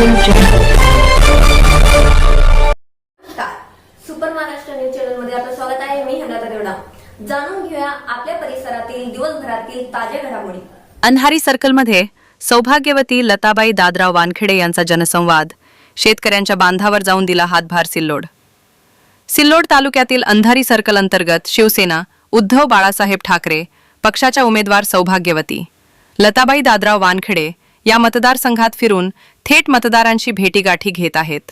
Super Maharashtra news चॅनलमध्ये आपलं स्वागत आहे. मी हनाता देवडा. जाणून घेऊया आपल्या परिसरातील दिवसभरातील ताज्या घडामोडी. अन्हारी सर्कलमध्ये सौभाग्यवती लताबाई दादराव वानखेडे यांचा जनसंवाद. शेतकऱ्यांच्या बांधावर जाऊन दिला हातभार सिल्लोड. सिल्लोड तालुक्यातील अंधारी सर्कल अंतर्गत शिवसेना उद्धव बाळासाहेब ठाकरे पक्षाच्या उमेदवार सौभाग्यवती. लताबाई दादराव वानखेडे या मतदारसंघात फिरून थेट मतदारांशी भेटीगाठी घेत आहेत.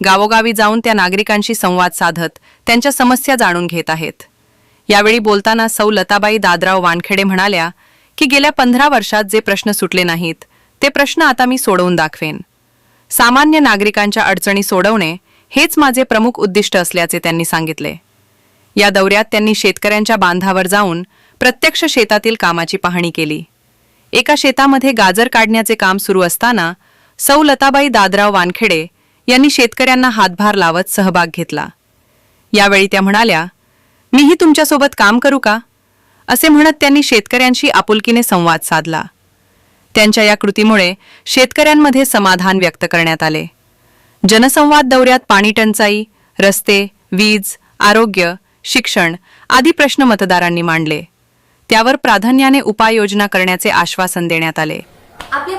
गावोगावी जाऊन त्या नागरिकांशी संवाद साधत त्यांच्या समस्या जाणून घेत आहेत. यावेळी बोलताना सौ लताबाई दादराव वानखेडे म्हणाल्या की गेल्या पंधरा वर्षात जे प्रश्न सुटले नाहीत ते प्रश्न आता मी सोडवून दाखवेन. सामान्य नागरिकांच्या अडचणी सोडवणे हेच माझे प्रमुख उद्दिष्ट असल्याचे त्यांनी सांगितले. या दौऱ्यात त्यांनी शेतकऱ्यांच्या बांधावर जाऊन प्रत्यक्ष शेतातील कामाची पाहणी केली. एका शेतामध्ये गाजर काढण्याचे काम सुरू असताना सौ लताबाई दादराव वानखेडे यांनी शेतकऱ्यांना हातभार लावत सहभाग घेतला. यावेळी त्या म्हणाल्या मीही तुमच्यासोबत काम करू का? असे म्हणत त्यांनी शेतकऱ्यांशी आपुलकीने संवाद साधला. त्यांच्या या कृतीमुळे शेतकऱ्यांमध्ये समाधान व्यक्त करण्यात आले. जनसंवाद दौऱ्यात पाणी टंचाई रस्ते वीज आरोग्य शिक्षण आदी प्रश्न मतदारांनी मांडले. त्यावर प्राधान्याने उपाययोजना करण्याचे आश्वासन देण्यात आले. आपल्या